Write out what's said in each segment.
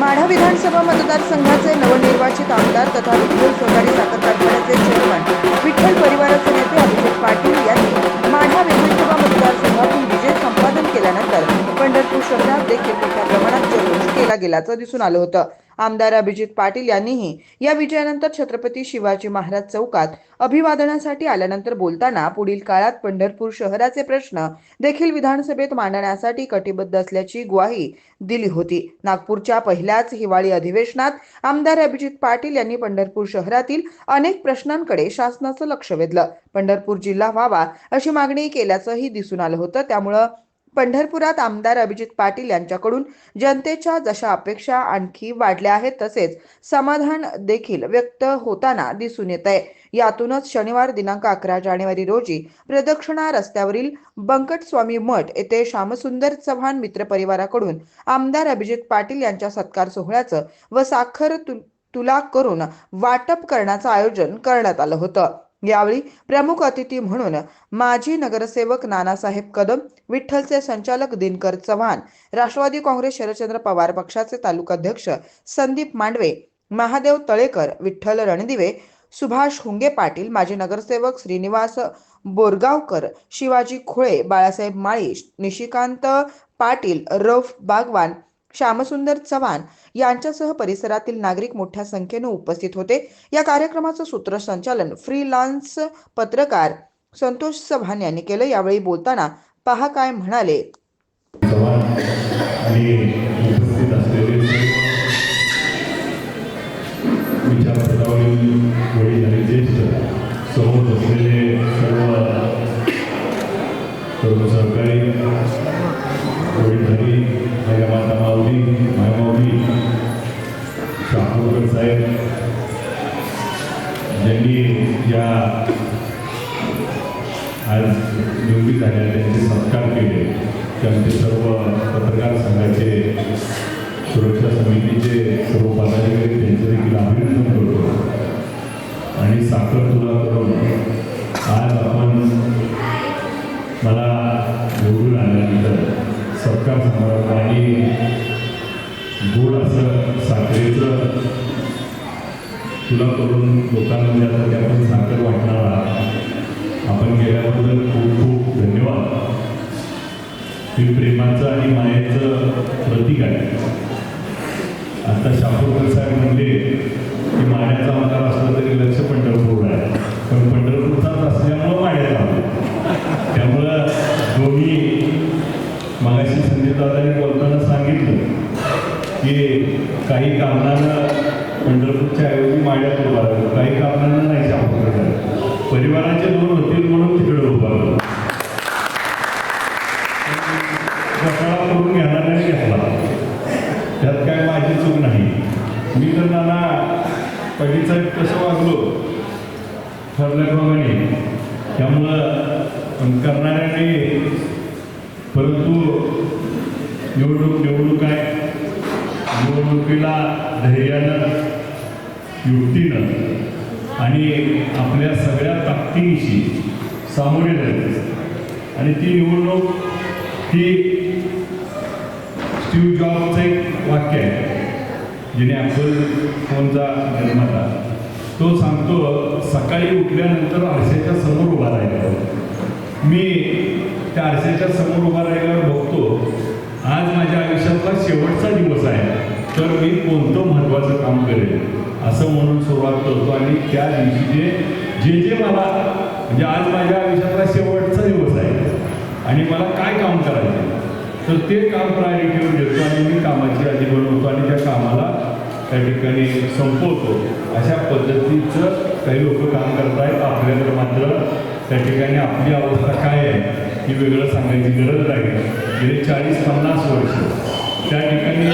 माढा विधानसभा मतदारसंघाचे नवनिर्वाचित आमदार तथा विठ्ठल सहकारी साखर कारखान्याचे चेअरमन विठ्ठल परिवाराचे नेते अभिजित पाटील यांनी माढा विधानसभा मतदारसंघातून विजय संपादन केल्यानंतर पंढरपूर शहरात देखील मोठ्या प्रमाणात जल्लोष केला गेल्याचं दिसून आलं होतं. आमदार अभिजित पाटील यांनीही या विजयानंतर छत्रपती शिवाजी महाराज चौकात अभिवादनासाठी आल्यानंतर बोलताना पुढील काळात पंढरपूर शहराचे प्रश्न देखील विधानसभेत मांडण्यासाठी कटिबद्ध असल्याची ग्वाही दिली होती. नागपूरच्या पहिल्याच हिवाळी अधिवेशनात आमदार अभिजित पाटील यांनी पंढरपूर शहरातील अनेक प्रश्नांकडे शासनाचं लक्ष वेधलं. पंढरपूर जिल्हा व्हावा अशी मागणी केल्याचंही दिसून आलं होतं. त्यामुळं पंढरपुरात आमदार अभिजित पाटील यांच्याकडून जनतेच्या जशा अपेक्षा आणखी वाढल्या आहेत तसेच समाधान देखील व्यक्त होताना दिसून येत आहे यातूनच शनिवार दिनांक अकरा जानेवारी रोजी प्रदक्षिणा रस्त्यावरील बंकट स्वामी मठ येथे श्यामसुंदर चव्हाण मित्र परिवाराकडून आमदार अभिजित पाटील यांच्या सत्कार सोहळ्याचं व साखर तु- तुला करून वाटप करण्याचं आयोजन करण्यात आलं होतं. यावेळी प्रमुख अतिथी म्हणून माजी नगरसेवक नानासाहेब कदम विठ्ठलचे संचालक दिनकर चव्हाण राष्ट्रवादी काँग्रेस शरदचंद्र पवार पक्षाचे तालुकाध्यक्ष संदीप मांडवे महादेव तळेकर विठ्ठल रणदिवे सुभाष हुंगे पाटील माजी नगरसेवक श्रीनिवास बोरगावकर शिवाजी खोळे बाळासाहेब माळी निशिकांत पाटील रफ बागवान श्यामसुंदर चव्हाण यांच्यासह परिसरातील नागरिक मोठ्या संख्येनं उपस्थित होते. या कार्यक्रमाचं सूत्रसंचालन फ्रीलान्स पत्रकार संतोष चव्हाण यांनी केलं. यावेळी बोलताना पहा काय म्हणाले. ज्यांनी या आज निवडीत झाल्या त्यांचे सत्कार केले त्यांचे सर्व पत्रकार संघाचे सुरक्षा समितीचे सर्व पदाधिकारी त्यांचे देखील अभिनंदन करतो. आणि साखर तुला करून आज आपण मला निवडून आल्यानंतर सत्कार समारंभ आणि गोड असं साखरेचं तुला करून लोकांना म्हणजे आता साखर वाटणार आहात आपण गेल्याबद्दल खूप खूप धन्यवाद. हे प्रेमाचं आणि मायेचं प्रतीक आहे. आता शापूरकर साहेब म्हणले की मायाचा आमदार असला तरी लक्ष पंढरपूर आहे. पण पंढरपूरचाच असल्यामुळं माड्याचा त्यामुळं दोन्ही मागाशी संदीपदादांनी बोलताना सांगितलं की काही कारणानं पंढरपूरच्या ऐवजी माड्यात उभा राहिलो काही कारणानं नाही शापूरकर परिवाराचे दोन होतील म्हणून तिकडे उभा राहिलो. घोटाळा करून घेणाऱ्याने घेतला. त्यात काय माझी चूक नाही. मी तर नाना पाटील कसं वागलो? ठरल्याप्रमाणे त्यामुळं करणाऱ्याने परंतु निवडणूक निवडणूक आहे निवडणुकीला धैर्यानं युक्तीनं आणि आपल्या सगळ्या ताकदीशी सामोरे जायचं. आणि ती निवडणूक ही स्टीव जॉबचं एक वाक्य आहे जिने ॲपल फोनचा निर्माता तो सांगतो सकाळी उठल्यानंतर आरशाच्या समोर उभा राहिला मी त्या आरशाच्या समोर उभा राहिल्यावर बघतो आज माझ्या आयुष्यातला शेवटचा दिवस आहे. तर मी कोणतं महत्त्वाचं काम करेल असं म्हणून सुरुवात करतो. आणि त्या दिवशी जे जे जे मला म्हणजे आज माझ्या आयुष्यातला शेवटचा दिवस आहे आणि मला काय काम करायचं तर ते काम प्रायोरिटीवर घेतो आणि मी कामाची यादी बनवतो आणि त्या कामाला त्या ठिकाणी संपवतो. अशा पद्धतीचं काही लोक काम करत आहेत आपल्याकडे मात्र त्या ठिकाणी आपली अवस्था काय आहे ही वेगळं सांगायची गरज नाही. गेले चाळीस पन्नास वर्ष त्या ठिकाणी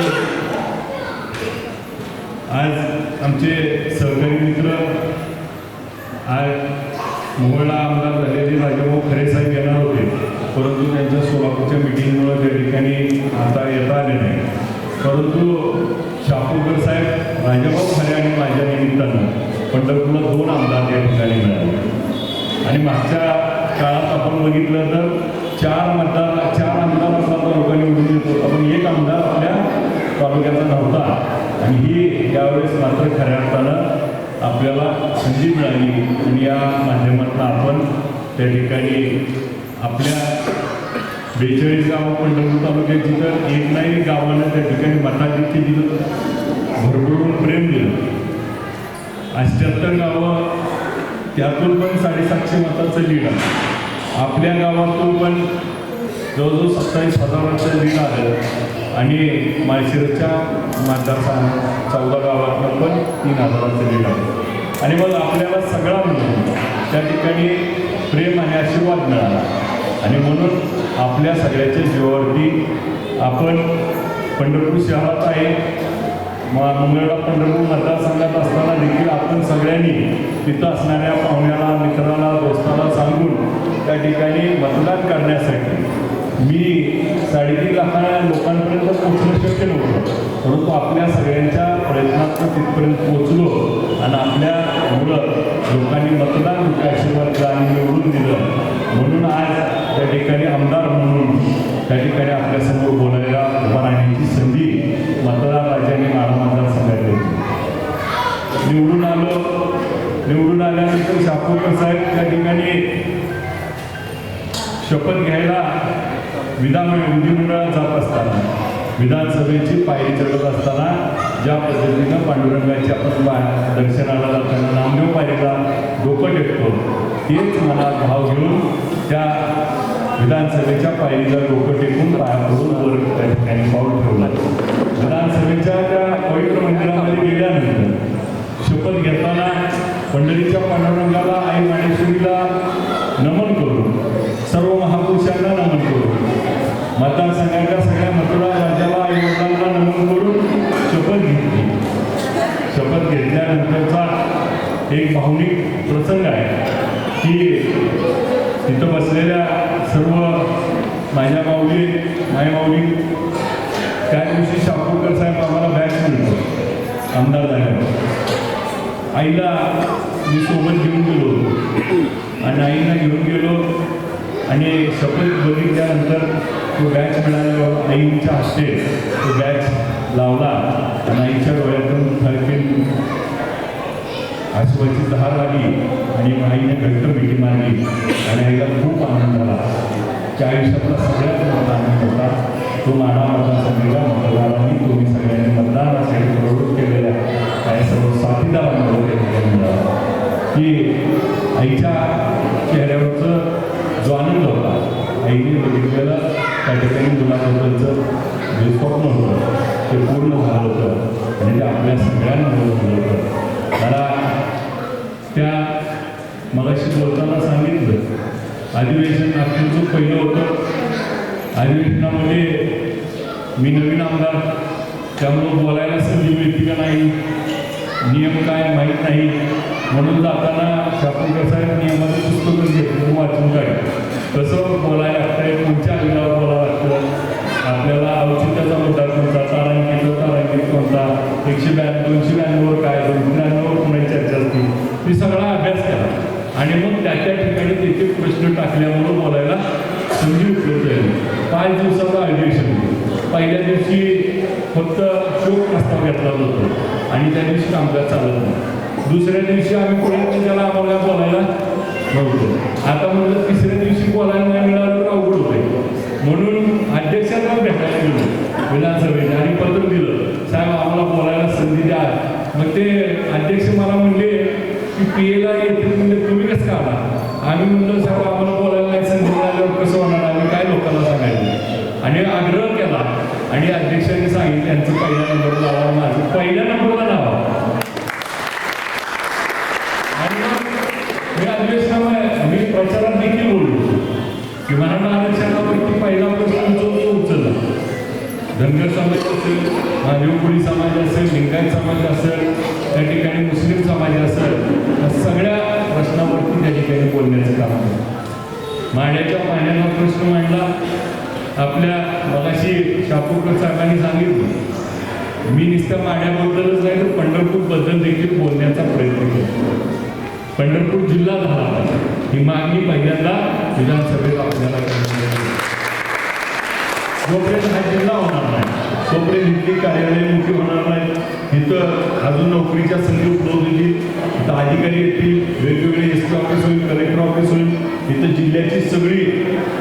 आज आमचे सहकारी मित्र आज मोहोळला आमदार झालेले राजाभाऊ खरे साहेब येणार होते परंतु त्यांच्या सोलापूरच्या मिटिंगमुळे त्या ठिकाणी आता येता आले नाही. परंतु शापूरकर साहेब राजाभाऊ खरे आणि माझ्या निमित्तानं पंढरपूरला दोन आमदार या ठिकाणी मिळाले. आणि मागच्या काळात आपण बघितलं तर चार मतदार चार आमदार मतदार लोकांनी निवडून आपण पण एक आमदार आपल्या तालुक्याचा नव्हता. आणि ही यावेळेस मात्र खऱ्या अर्थानं आपल्याला संधी मिळाली. आणि या माध्यमातून आपण त्या ठिकाणी आपल्या बेचाळीस गावं पंढरपूर तालुक्यात जिथं एक नाही गावानं त्या ठिकाणी मताधिक्य दिलं भरभरून प्रेम दिलं. अष्ट्याहत्तर गावं त्यातून पण साडेसातशे मताचं लीड आहे आपल्या गावातून पण जवळजवळ सत्तावीस हजाराचं लीड आलं. आणि माळशिरसच्या मतदारसंघ चौदा गावातनं पण तीन हजाराचं लीड आलं आणि मग आपल्याला सगळा मिळून त्या ठिकाणी प्रेम आणि आशीर्वाद मिळाला. आणि म्हणून आपल्या सगळ्याच्या जीवावरती आपण पंढरपूर शहरात आहे. मग मंगळवेढा पंढरपूर मतदारसंघात असताना देखील आपण सगळ्यांनी तिथं असणाऱ्या पाहुण्याला मित्राला दोस्ताला सांगून त्या ठिकाणी मतदान करण्यासाठी मी साडेतीन लाखा लोकांपर्यंत पोहोचणं शक्य नव्हतं. परंतु आपल्या सगळ्यांच्या प्रयत्नातून तिथपर्यंत पोहोचलो आणि आपल्या मुलं लोकांनी मतदान आशीर्वाद आणि निवडून दिलं. म्हणून आज त्या ठिकाणी आमदार म्हणून त्या ठिकाणी आपल्यासमोर बोलायला उभा राहण्याची संधी मतदार राज्याने माडा मतदारसंघात होती निवडून आलो. निवडून आल्यानंतर शापूरकर साहेब त्या ठिकाणी शपथ घ्यायला विधान विधिमंडळात जात असताना विधानसभेची पायरी चढत असताना ज्या पद्धतीनं पांडुरंगाची आपण बाहेर दर्शनाला जाताना नामदेव पायरीला डोकं टेकतो तेच मला भाव घेऊन त्या विधानसभेच्या पायरीला डोकं टेकून पाया पडून वर त्या ठिकाणी पाऊल ठेवला. विधानसभेच्या त्या पवित्र मंदिरामध्ये गेल्यानंतर शपथ घेताना पंढरीच्या पांडुरंगाला आई माणेश्वरीला आमदार झाल्यावर आईला मी सोबत घेऊन गेलो होतो. आणि आईला घेऊन गेलो आणि शपथ बघितल्यानंतर तो बॅच मिळाल्यावर आईच्या हस्ते तो बॅच लावला आणि आईच्या डोळ्यातून थरकेल आशुबाची धार आली आणि आईने घट्ट मिठी मारली आणि आईला खूप आनंद झाला. त्या आयुष्यातला सगळ्यात मोठा आनंद होता. तो माडा मतदारसंघाच्या मतदारांनी तो की आईच्या चेहऱ्यावरचं जो आनंद होता आईने बघितलेलं त्या ठिकाणी मुलाबद्दलचं जे स्वप्न होतं. ते पूर्ण झालं होतं. आणि ते आपल्या सगळ्यांना झालं होतं. मला त्या मगाशी बोलताना सांगितलं अधिवेशन नागपूरचं पहिलं होतं अधिवेशनामध्ये मी नवीन आमदार त्यामुळं बोलायला संधी मिळते का नाही? नियम काय माहीत नाही. म्हणून जाताना शापूरकर साहेब नियमाचं पुस्तकच घेतलं वाचून काय कसं बोलायला लागतंय कोणत्या अंगावर बोलावं लागतं. आपल्याला औचित्याचा मुद्दा कोणता तारांकित तारांकित कोणता एकशे ब्याण्णव दोनशे ब्याण्णववर काय दोनशे ब्याण्णववर कोणाची चर्चा असते? मी सगळा अभ्यास केला आणि मग त्या त्या ठिकाणी तिथे प्रश्न टाकल्यामुळं बोलायला संधी उपलब्ध झाली पाच दिवसाचं अधिवेशन पहिल्या दिवशी फक्त शोक प्रस्ताव घेतला जातो आणि त्या दिवशी कामकाज चालत नाही दुसऱ्या दिवशी आम्ही पुढे त्याला आम्हाला बोलायला नव्हतं. आता म्हणलं तिसऱ्या दिवशी बोलायला नाही मिळालं तर अवघड होते म्हणून अध्यक्षांना भेटायला गेलो. विधानसभेत आणि पत्र दिलं. साहेब आम्हाला बोलायला संधी द्या. मग ते अध्यक्ष मला म्हणले की पी एला येते म्हणजे तुम्ही कसं का आला? आम्ही म्हणलो साहेब आम्हाला बोलायला नाही संधी मिळाल्यावर कसं होणार? आम्ही काय लोकांना सांगायचं? आणि आग्रह केला. आणि अध्यक्षांनी सांगितलं यांचं पहिल्या नंबर लावा माझं पहिल्या नंबरला लावा आणि मग मी अधिवेशनामुळे मी प्रचारात देखील बोललो की मराठा आरक्षणावरती पहिला प्रश्न जो तो उचलला? धनगर समाज असेल महादेवपुरी समाज असेल लिंगायत समाज असेल त्या ठिकाणी मुस्लिम समाज असेल या सगळ्या प्रश्नावरती त्या ठिकाणी बोलण्याचं काम केलं माड्याच्या पाण्याला प्रश्न मांडला. आपल्या मगाशी शापूरकर साहेबांनी सांगितलं. मी नुसत्या माड्याबद्दलच नाही तर पंढरपूरबद्दल देखील बोलण्याचा प्रयत्न केला. पंढरपूर जिल्हा झाला. ही मागणी पहिल्यांदा विधानसभेला आपल्याला जोपर्यंत हा जिल्हा होणार नाही तोपर्यंत इथली कार्यालय मोठी होणार नाही इथं अजून नोकरीच्या संधी उपलब्ध होतील. तिथं अधिकारी येतील वेगवेगळे एस टी ऑफिस होईल कलेक्टर ऑफिस होईल. इथं जिल्ह्याची सगळी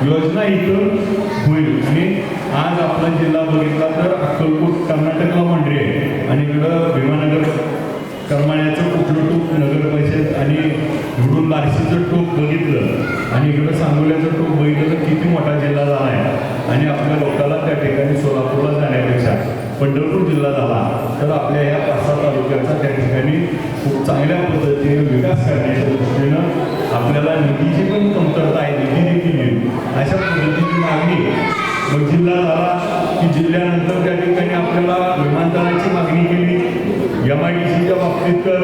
योजना इथं होईल. आणि आज आपला जिल्हा बघितला तर अक्कलकोट कर्नाटकला मंडळी आहे. आणि इकडं भीमानगर करमाळ्याचं कुठलं टोक नगर परिषद आणि इकडून बारशीचं टोक बघितलं आणि इकडं सांगोल्याचं टोक बघितलं तर किती मोठा जिल्हा झाला आहे. आणि आपल्या लोकाला त्या ठिकाणी सोलापूरला जाण्यापेक्षा पंढरपूर जिल्हा झाला. तर आपल्या या पाचसा तालुक्याचा त्या ठिकाणी खूप चांगल्या पद्धतीने विकास करण्याच्या दृष्टीनं आपल्याला निधीची पण कमतरता आहे निधी देखील येईल अशा पद्धतीची मागणी मग जिल्हा झाला की जिल्ह्यानंतर त्या ठिकाणी आपल्याला विमानतळाची मागणी केली. एम आय डी सीच्या बाबतीत तर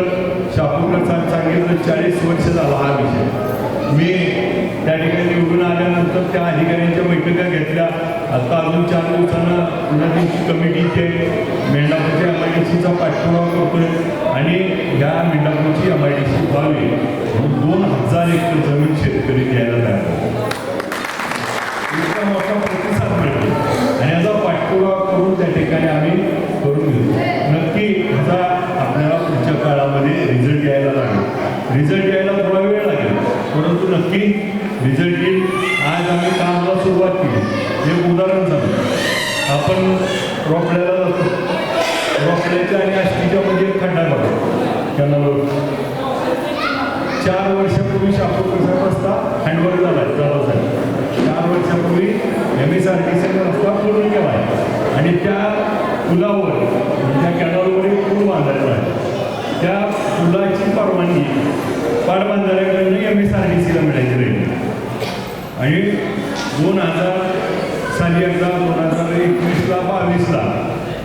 शापूरकर सांगितलं चाळीस वर्ष झाला हा विषय. मी त्या ठिकाणी निवडून आल्यानंतर त्या अधिकाऱ्यांच्या बैठका घेतल्या. आता अजून चार दिवसांना नदीची कमिटीचे मेंढापूरच्या एम आय डी सीचा पाठपुरावा करतोय आणि ह्या मेंढापूरची एम आय डी सी व्हावी दोन हजार एकर जमीन शेतकरी द्यायला तयार आहेत. इतका मोठा प्रतिसाद मिळतो आणि याचा पाठपुरावा करून त्या ठिकाणी आम्ही करून घेतो नक्की ह्याचा आपल्याला पुढच्या काळामध्ये रिझल्ट यायला लागेल रिझल्ट यायला थोडा वेळ लागेल परंतु नक्की रिझल्ट येईल आज आम्ही कामाला सुरुवात केली एक उदाहरण झालं आपण रोपड्याला जातो रोपड्याच्या आणि आष्टीच्या मध्ये एक खड्डा बघा कॅनलवर चार वर्षापूर्वी शापूर कसा रस्ता हँडवर्क झाला आहे झाला चार वर्षापूर्वी एम एस आर टी करून ठेवाय केला आणि त्या पुलावर त्या कॅनॉलवर एक पूल बांधायचा आहे? त्या पुलाची परवानगी बांधाऱ्याकडून एम एस आर डी सीला मिळायची राहील आणि दोन हजार साली एकदा दोन हजार एकवीसला बावीसला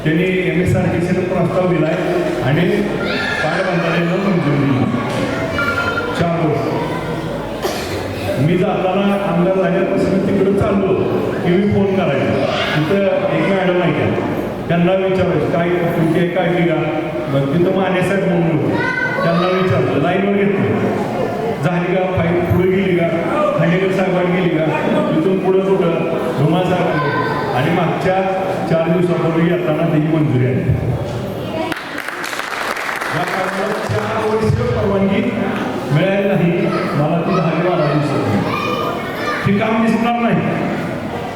त्यांनी एम एस आर टी सीनं प्रस्ताव दिला आहे आणि पाटबंधाऱ्यानं मंजुरी दिली. चार वर्ष. मी जाताना आमदार झाल्यापासून तिकडं चाललो की मी फोन करायचो. तिथं एक मॅडम आहे का त्यांना विचारायचं काय तुमची एक काढली का मग तिथं मानेसाहेब म्हणून होते. त्यांना विचारलं लाईनवर घेतलं झाली का? फाईल पुढे गेली का? खांडेकर साहेबांनी गेली का? तिथून पुढं कुठं? धुमा साहेब आणि मागच्या चार दिवसापूर्वी येताना त्याची मंजुरी आहे या चार वर्ष परवानगी मिळाली नाही. मला ती दहा बारा दिवसात हे काम दिसणार नाही.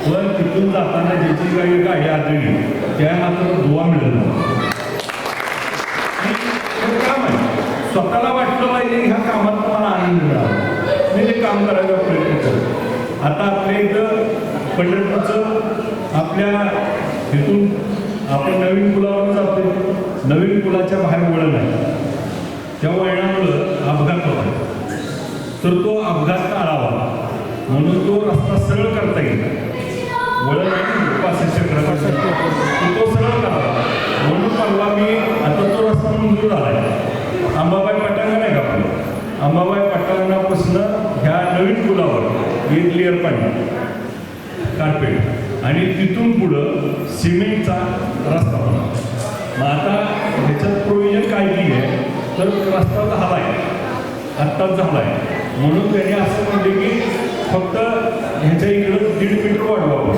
पण तिथून जाताना ज्याची काही गाडी आदळली त्या मात्र दुवा मिळत नाही. काम आहे स्वतःला वाटलं पाहिजे ह्या कामात मला आनंद मिळाला. मी ते काम करायचा प्रयत्न करतो. आता आपल्या इथं पंढरपूरचं आपल्या इथून आपण नवीन पुलावर जातो नवीन पुलाच्या बाहेर वळण आहे. त्या वळणामुळं अपघात होता तर तो अपघात टाळावा. म्हणून तो रस्ता सरळ करता येईल. वळण आहे पाचशे तर तो सरळ करावा म्हणून परवा मी आता तो रस्ता मंजूर झाला आहे अंबाबाई पटांगण नाही कापलं अंबाबाई पटांगणापासून ह्या नवीन पुलावर एक लेअर पाणी कार्पेट आणि तिथून पुढं सिमेंटचा रस्ता होणार मग आता ह्याच्यात प्रोविजन काय केली आहे तर रस्ता झाला आहे आत्ताच झाला आहे म्हणून त्यांनी असं म्हणले की फक्त ह्याच्या इकडं दीड मीटर वाढवावं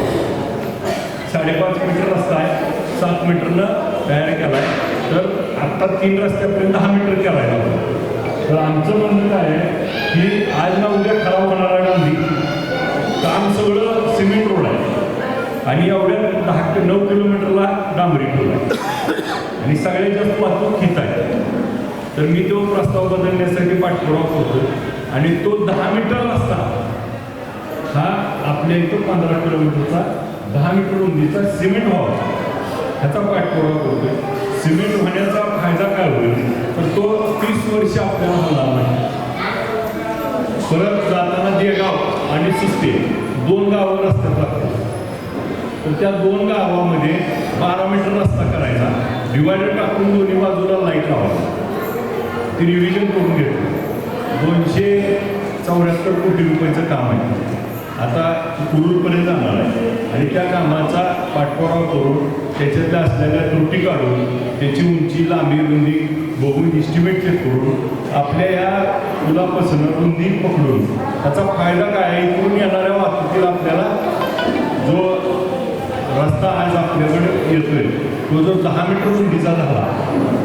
साडेपाच मीटर रस्ता आहे. सात मीटरनं तयार केला आहे तर आत्ता तीन रस्त्यापर्यंत दहा मीटर केला आहे तर आमचं म्हणणं काय आहे की आज ना उद्या खराब होणारा गांधी काम सगळं सिमेंट रोड आहे. आणि एवढ्या दहा ते नऊ किलोमीटरला डांबरी टोल आहे. आणि सगळ्यात जास्त वाहतूक हित आहे. तर मी तो प्रस्ताव बदलण्यासाठी पाठपुरावा करतो आणि तो दहा मीटर रस्ता हा आपल्या इथं पंधरा किलोमीटरचा दहा मीटर रुंदीचा सिमेंट व्हावा ह्याचा पाठपुरावा करतोय. सिमेंट होण्याचा फायदा काय होईल? तर तो तीस वर्ष आपल्याला होणार नाही. परत जाताना देगाव आणि सुस्ते दोन गावं रस्त्यात लागतात तर त्या दोन गावामध्ये बारा मीटर रस्ता करायचा. डिवायडर टाकून दोन्ही बाजूला लाइट लावा ते रिव्हिजन करून घेतो दोनशे चौऱ्याहत्तर कोटी रुपयाचं काम आहे. आता कुरूरपर्यंत जाणार आहे. आणि त्या कामाचा पाठपुरावा करून त्याच्यातल्या असलेल्या त्रुटी काढून त्याची उंची लांबी रुंदी बघून इस्टिमेट चेक करून आपल्या या पुलापासून रुंदी पकडून त्याचा फायदा काय आहे इकडून येणाऱ्या वाहतुकीला आपल्याला जो रस्ता आज आपल्याकडे येतोय तो जो दहा मीटर रुंदीचा झाला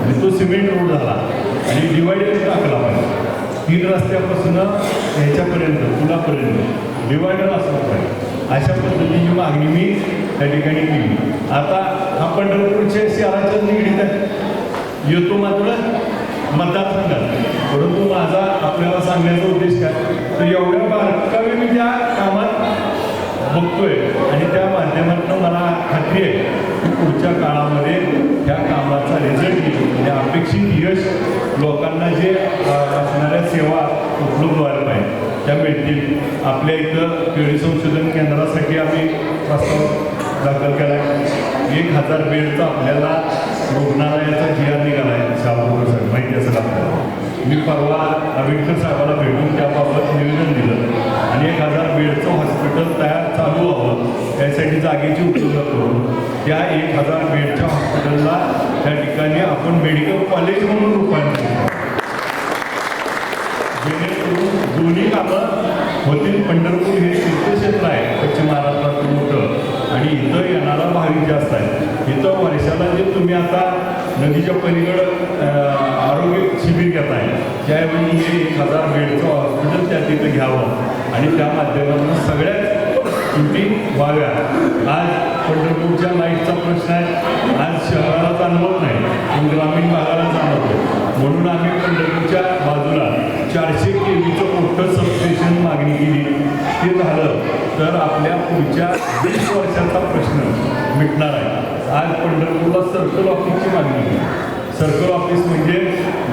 आणि तो सिमेंट रोड झाला आणि डिवायडर टाकला पाहिजे. तीन रस्त्यापासून ह्याच्यापर्यंत पुलापर्यंत. डिवायडर असला पाहिजे. अशा पद्धतीची मागणी मी त्या ठिकाणी केली. आता हा पंढरपूरच्या शहराच्या निगडीत आहे येतो मात्र मतदारसंघात. परंतु माझा आपल्याला सांगण्याचा उद्देश काय? तर एवढ्या बारकावे मी त्या कामात बघतोय आणि त्या माध्यमातून मला खात्री आहे की पुढच्या काळामध्ये त्या कामाचा रिझल्ट येईल. म्हणजे अपेक्षित यश लोकांना जे असणाऱ्या सेवा उपलब्ध व्हायला पाहिजे. त्या मिळतील आपल्या इथं केळी संशोधन केंद्रासाठी आम्ही प्रस्ताव दाखल केला आहे एक हजार बेडचा आपल्याला रुग्णालयाचा जी आर निघाला आहे शहापूर साहेब माहिती असेल आपल्याला. मी परवा आंबेडकर साहेबाला भेटून त्याबाबत निवेदन दिलं. आणि एक हजार बेडचं हॉस्पिटल तयार चालू व्हावं यासाठी जागेची उपलब्ध करून त्या एक हजार बेडच्या हॉस्पिटलला त्या ठिकाणी आपण मेडिकल कॉलेज म्हणून रूपांतरित करू. जेणेकरून दोन्ही कामं होतील. पंढरपूर हे तीर्थक्षेत्र आहे पश्चिम महाराष्ट्रातलं मोठं. आणि इथं येणारा भाविक जास्त आहे. इथं वर्षाला जे तुम्ही आता नदीच्या पलीकडं आरोग्य शिबिर घेताय त्यावेळी हे एक हजार बेडचं हॉस्पिटल त्या तिथं घ्यावं. आणि त्या माध्यमातून सगळ्याच किमती व्हाव्या. आज पंढरपूरच्या लाईटचा प्रश्न आहे. आज शहराला जाणवत नाही पण ग्रामीण भागाला जाणवतो म्हणून आम्ही पंढरपूरच्या बाजूला चारशे मोठं सबस्टेशन मागणी केली. ते झालं तर आपल्या पुढच्या वीस वर्षाचा प्रश्न मिटणार आहे. आज पंढरपूरला सर्कल ऑफिसची मागणी सर्कल ऑफिस म्हणजे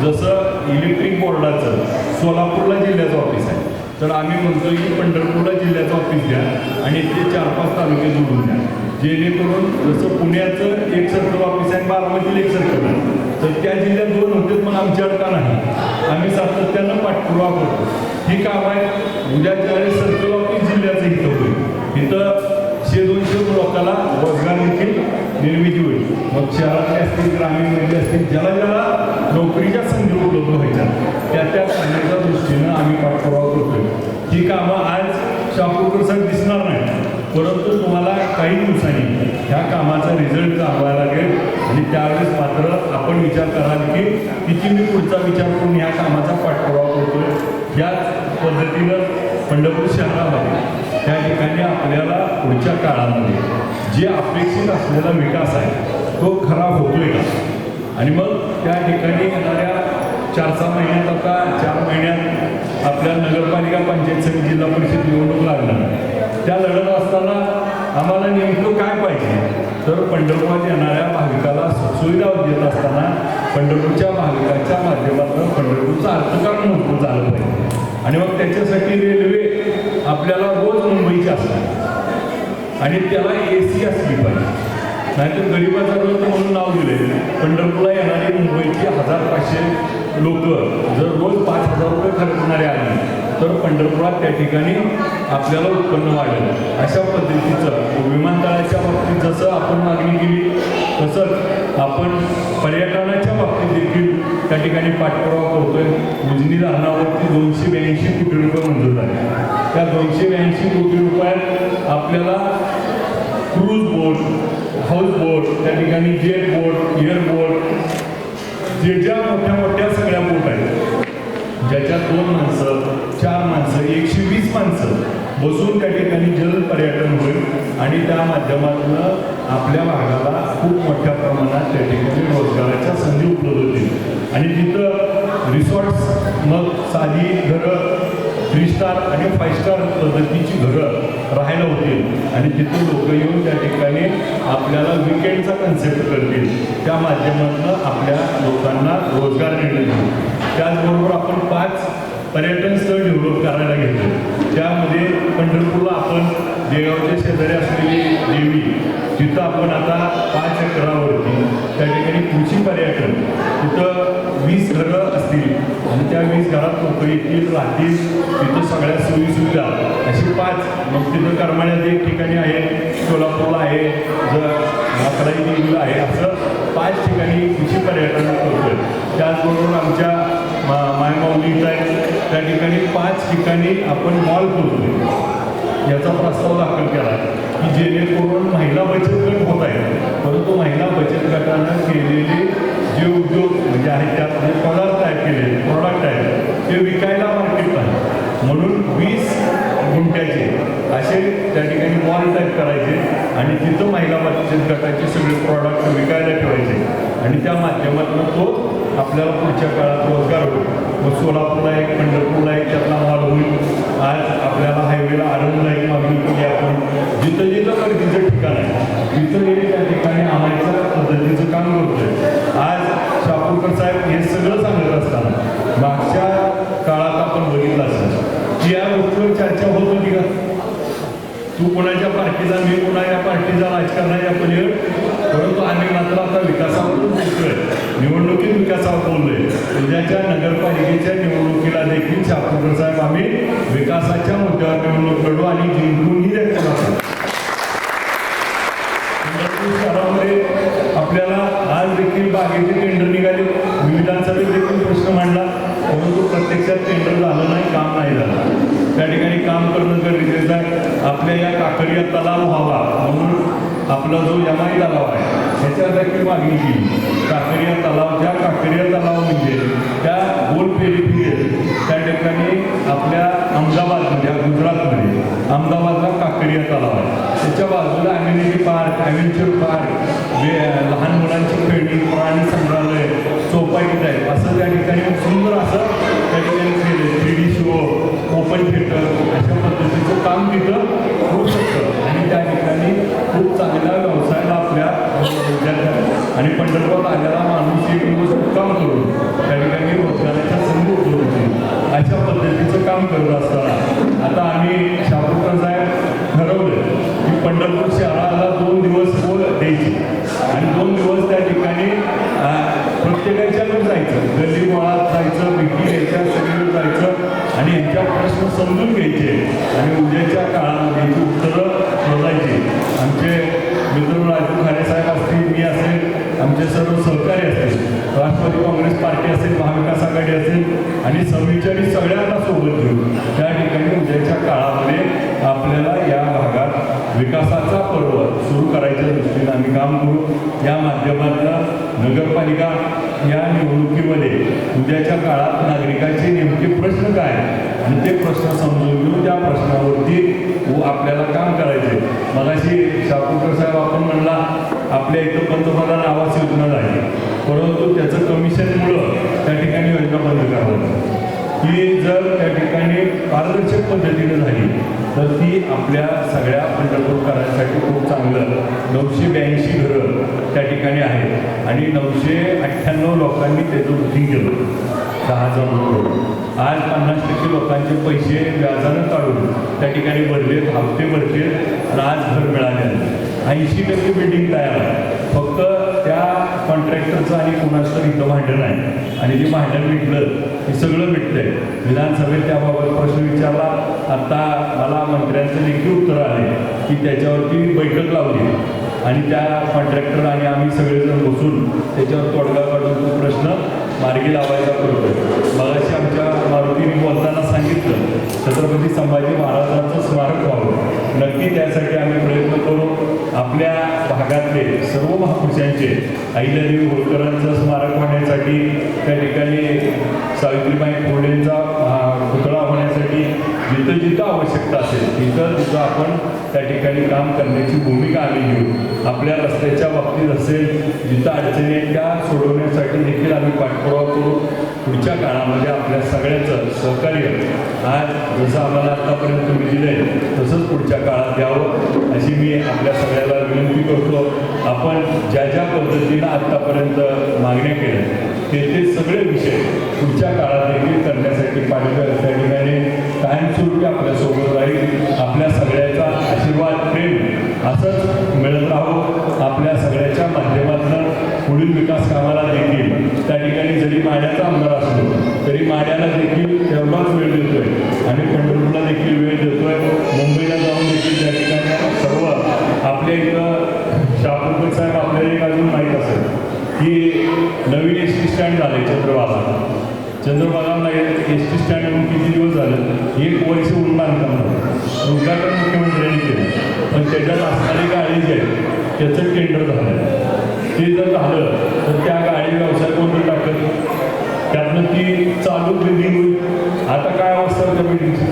जसं इलेक्ट्रिक बोर्डाचं सोलापूरला जिल्ह्याचं ऑफिस आहे. तर आम्ही म्हणतो की पंढरपूरला जिल्ह्याचं ऑफिस द्या आणि ते चार पाच तालुके जोडून द्या. जेणेकरून जसं पुण्याचं एक सर्कल ऑफिस आहे बारामतीला एक सर्कल आहे. तर त्या जिल्ह्यात दोन होते पण आमची अडका नाही आम्ही सातत्यानं पाठपुरावा करतो. ही काम आहे. उद्या ज्यावेळेस सर्कल ऑफिस जिल्ह्याचं इथं होईल. इथं शे दोनशे लोकांना रोजगार देखील निर्मिती होईल. मग शहरातले असतील ग्रामीणमध्ये असतील ज्याला ज्याला नोकरीच्या संधी उपलब्ध व्हायच्या त्या त्या करण्याच्या दृष्टीनं आम्ही पाठपुरावा करतोय. ही कामं आज शापूरकर सर दिसणार नाही. परंतु तुम्हाला काही दिवसांनी ह्या कामाचा रिझल्ट जाणवायला लागेल. आणि त्यावेळेस मात्र आपण विचार कराल की किती मी पुढचा विचार करून ह्या कामाचा पाठपुरावा करतोय. याच पद्धतीनं पंढरपूर शहरामध्ये त्या ठिकाणी आपल्याला पुढच्या काळामध्ये जे अपेक्षित असलेला विकास आहे तो खरा होतोय का? आणि मग त्या ठिकाणी येणाऱ्या चार सहा महिन्यात आता चार महिन्यात आपल्या नगरपालिका पंचायत समिती जिल्हा परिषद निवडणूक लागणार. त्या लढत असताना आम्हाला नेमकं काय पाहिजे? तर पंढरपुरात येणाऱ्या भाविकाला सुविधा देत असताना पंढरपूरच्या भाविकाच्या माध्यमातून पंढरपूरचं अर्थकारण मोठं झालं पाहिजे. आणि मग त्याच्यासाठी रेल्वे आपल्याला रोज मुंबईची असते. आणि त्याला ए सी असली पाहिजे. नाहीतर गरिबाचा रोज म्हणून नाव दिले पंढरपूरला येणारी मुंबईची हजार पाचशे लोक जर रोज पाच हजार रुपये खर्चणारे आले तर पंढरपुरात त्या ठिकाणी आपल्याला उत्पन्न वाढेल. अशा पद्धतीचं विमानतळाच्या बाबतीत जसं आपण मागणी केली तसंच आपण पर्यटनाच्या बाबतीत देखील त्या ठिकाणी पाठपुरावा करतोय. उजनी धरणावरती दोनशे ब्याऐंशी कोटी रुपये मंजूर झाले. त्या दोनशे ब्याऐंशी कोटी रुपयात आपल्याला क्रूज बोट हाऊस बोट त्या ठिकाणी जेट बोट एअर बोट जे ज्या मोठ्या मोठ्या सगळ्या बोट आहेत ज्याच्यात दोन माणसं चार माणसं एकशे वीस माणसं बसून त्या ठिकाणी जल पर्यटन होईल आणि त्या माध्यमातून आपल्या भागाला खूप मोठ्या प्रमाणात त्या ठिकाणी रोजगाराच्या संधी उपलब्ध होतील. आणि तिथं रिसॉर्ट्स मग साधी घरं थ्री स्टार आणि फाईव्ह स्टार पद्धतीची घरं राहायला होतील. आणि तिथून लोक येऊन त्या ठिकाणी आपल्याला विकेंडचा कन्सेप्ट करतील. त्या माध्यमातून आपल्या लोकांना रोजगार निर्णय त्याचबरोबर आपण पाच पर्यटन स्थळ डेव्हलप करायला घेतलं त्यामध्ये पंढरपूरला आपण देगावच्या शेजारी असलेली देवी तिथं आपण आता पाच एकरावरती त्या ठिकाणी कृषी पर्यटन तिथं वीस घरं असतील. आणि त्या वीस घरात लोक येतील राहतील. तिथं सगळ्या सोयी सुविधा अशी पाच मग तिथं करमाळ्यात एक ठिकाणी आहे सोलापूरला आहे जर अकराई देवीला आहे असं पाच ठिकाणी कृषी पर्यटन करतोय त्याचबरोबर आमच्या मा- मायमाऊली इथं आहे त्या ठिकाणी पाच ठिकाणी आपण मॉल करतोय याचा प्रस्ताव दाखल केला. की जेणेकरून महिला बचत गट होत आहेत परंतु महिला बचत गटानं केलेले जे उद्योग म्हणजे आहेत त्यात जे पदार्थ आहेत केलेले प्रॉडक्ट आहेत ते विकायला मार्केट नाही म्हणून वीस गुंठ्याचे असे त्या ठिकाणी मॉल टाईप करायचे आणि तिथं महिला बचत गटाचे सगळे प्रॉडक्ट विकायला ठेवायचे. आणि त्या माध्यमातून तो आपल्याला पुढच्या काळात रोजगार होईल. मग सोलापूरला एक पंढरपूरला एक त्यातला मॉल होईल. आज आपल्याला हायवेला आनंदला एक मागणी केली आपण. जिथं जिथं गर्दीचं ठिकाण आहे. तिथं हे त्या ठिकाणी आणायचं पद्धतीचं काम करतोय आज शापूरकर साहेब हे सगळं सांगत असताना मागच्या काळात आपण बघितलं असतं की या गोष्टीवर चर्चा होत होती का तू कोणाच्या पार्टीचा मी कोणाच्या पार्टीचा राजकारणाच्या पलीकडे? परंतु आम्ही मात्र आता विकासावरून बोलतोय निवडणुकीत विकासावर बोललोय. उद्याच्या नगरपालिकेच्या निवडणुकीला देखील शापूरकर साहेब आम्ही विकासाच्या मुद्द्यावर निवडणूक लढू आणि जिंकूनही देखील शहरामध्ये आपल्याला आज देखील बागेची टेंडर निघाली. विविधांसाठी देखील प्रश्न मांडला. परंतु प्रत्यक्षात टेंडर झालं नाही काम नाही झालं. त्या ठिकाणी काम करणं गरजेचं आहे. आपल्या या काकडिया तलाव व्हावा म्हणून आपला जो यमाई तलाव आहे ह्याच्या मागणी केली. काकडिया तलाव ज्या काकडिया तलाव म्हणजे त्या गोल फेरी त्या ठिकाणी आपल्या अहमदाबादमध्ये या गुजरातमध्ये अहमदाबादला काकडिया तलाव आहे. त्याच्या बाजूला ॲम्युनिटी पार्क ॲव्हेंचर पार्क जे लहान मुलांची खेळणी प्राणी संग्रहालय चौपाटीत आहे. असं त्या ठिकाणी सुंदर असं त्या ठिकाणी केलं थ्री डी शो अशा पद्धतीचं काम तिथं होऊ शकतं. आणि त्या ठिकाणी खूप चांगला व्यवसायाला आपल्या विद्यार्थ्यांना आणि पंढरपूर आलेला माणूस एक दिवस काम करून त्या ठिकाणी रोजगाराच्या संधी उपलब्ध अशा पद्धतीचं काम करत असताना आता आम्ही शाहरुख साहेब ठरवलं की पंढरपूर शहराला दोन दिवस बोल द्यायची. आणि दोन दिवस त्या ठिकाणी अं, प्रत्येकाच्याकडे जायचं. गल्ली मुळात जायचं भेटी घ्यायच्या सगळीकडे जायचं. आणि यांच्या प्रश्न समजून घ्यायचे. आणि उद्याच्या काळामध्ये याची उत्तरं शोधायची. आमचे मित्र राजू खाडे साहेब असतील मी असेल आमचे सर्व सहकारी असतील राष्ट्रवादी काँग्रेस पार्टी असेल महाविकास आघाडी असेल आणि सव्वीसच्या सगळ्यांना सोबत घेऊन त्या ठिकाणी उद्याच्या काळामध्ये आपल्याला या भागात विकासाचा पर्व सुरू करायच्या दृष्टीने आम्ही काम करू. या माध्यमातून नगरपालिका या निवडणुकीमध्ये उद्याच्या काळात नागरिकांचे नेमके प्रश्न काय? आणि ते प्रश्न समजून घेऊन त्या प्रश्नावरती व आपल्याला काम करायचे मगाशी शापूरकर साहेब आपण म्हणला आपल्या इथं पंतप्रधान आवास योजना झाली. परंतु त्याचं कमिशनमुळं त्या ठिकाणी योजना बंद करावं ती जर त्या ठिकाणी पारदर्शक पद्धतीने झाली तर ती आपल्या सगळ्या पंढरपूरकरांसाठी खूप चांगलं. नऊशे ब्याऐंशी घरं त्या ठिकाणी आहेत. आणि नऊशे अठ्ठ्याण्णव लोकांनी त्याचं बुकिंग केलं. दहा हजार रुपये. आज पन्नास टक्के लोकांचे पैसे व्याजानं काढून त्या ठिकाणी भरलेत हप्ते भरते आणि आज घर मिळाले ऐंशी टक्के बिल्डिंग तयार आहे. फक्त त्या कॉन्ट्रॅक्टरचं आणि कोणाचं तर इथं भांडण आहे. आणि जे भांडण मिटलं हे सगळं मिटलंय विधानसभेत त्याबाबत प्रश्न विचारला. आता मला मंत्र्यांचं लेखी उत्तर आले की त्याच्यावरती बैठक लावली. आणि त्या कॉन्ट्रॅक्टर आणि आम्ही सगळेजण बसून त्याच्यावर तोडगा काढून तो प्रश्न मार्गी लावायचा करतो मगाशी आमच्या मारुतीने बोलताना सांगितलं छत्रपती संभाजी महाराजांचं स्मारक व्हावं. नक्की त्यासाठी आम्ही प्रयत्न करू. आपल्या भागातले सर्व महापुरुषांचे अहिल्यादेवी होळकरांचं स्मारक होण्यासाठी त्या ठिकाणी सावित्रीबाई फुलेंचा पुतळा होण्यासाठी जिथं जिथं आवश्यकता असेल तिथं तिथं आपण त्या ठिकाणी काम करण्याची भूमिका आम्ही घेऊ आपल्या रस्त्याच्या बाबतीत असेल जिथं अडचणी आहेत त्या सोडवण्यासाठी देखील आम्ही पाठपुरावा करू. पुढच्या काळामध्ये आपल्या सगळ्याचं सहकार्य आज जसं आम्हाला आतापर्यंत तुम्ही दिलंय तसंच पुढच्या काळात द्यावं अशी मी आपल्या सगळ्याला विनंती करतो. आपण ज्या ज्या पद्धतीनं आत्तापर्यंत मागण्या केल्या ते ते सगळे विषय पुढच्या काळात देखील करण्यासाठी पाठिंबा त्या ठिकाणी कायमस्वरूपी आपल्यासोबत राहील. आपल्या सगळ्या असंच मिळत राहो आपल्या सगळ्याच्या माध्यमातून पुढील विकास कामाला देखील त्या ठिकाणी जरी माड्याचा आमदार असलो तरी माड्याला देखील तेवढाच वेळ देतोय. आणि पंढरपूरला देखील वेळ देतोय. मुंबईला जाऊन देखील त्या ठिकाणी सर्व आपल्या इथं शापूरकर साहेब आपल्याला एक अजून माहीत असेल की नवीन एस टी स्टँड झाले चंद्रभागा. चंद्रभागाला एस टी स्टँड किती दिवस झाले? एक वर्ष होऊन बांधकाम उद्घाटन मुख्यमंत्री त्याच्यात असणारी गाडी जी आहे त्याचं टेंडर झालं. ते जर झालं तर त्या गाडी व्यवसाय कोणतं टाकत त्यातनं ती चालू बिल्डिंग होईल. आता काय अवस्था त्या बिल्डिंगची?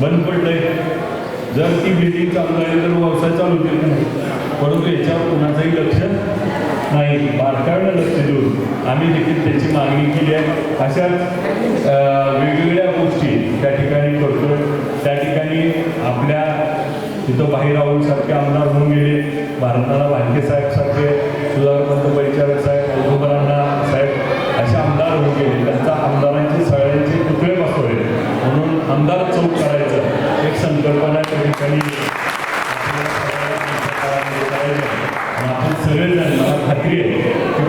बंद पडलंय. जर ती बिल्डिंग चालू झाली तर व्यवसाय चालू केला नाही? परंतु याच्यावर कुणाचंही लक्ष नाही. बारकाईनं लक्ष देऊन आम्ही देखील त्याची मागणी केली आहे. अशाच वेगवेगळ्या गोष्टी त्या ठिकाणी करतो त्या ठिकाणी आपल्या तिथं बाहेर राहून सारखे आमदार होऊन गेले. भारताला भालके साहेब सारखे सुधारपंत परिचारक साहेब औदुबरांना साहेब असे आमदार होऊन गेले. त्यांचा आमदारांची सगळ्यांचे पुतळे बसवले. म्हणून आमदार चौक करायचं एक संकल्पना त्या ठिकाणी आपण सगळेजण मला खात्री आहे